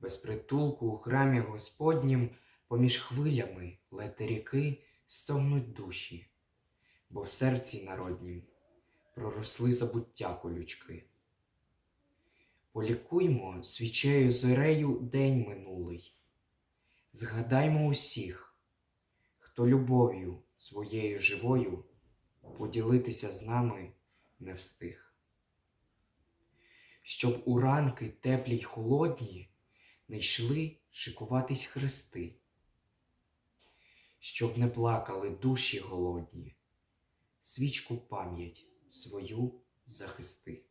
Без притулку у храмі Господнім поміж хвилями лети ріки стогнуть душі, бо в серці народнім проросли забуття колючки. Полікуймо свічею зорею день минулий, згадаймо усіх, хто любов'ю своєю живою поділитися з нами не встиг. Щоб у ранки теплі й холодні не йшли шикуватись хрести, щоб не плакали душі голодні, свічку пам'ять свою захисти.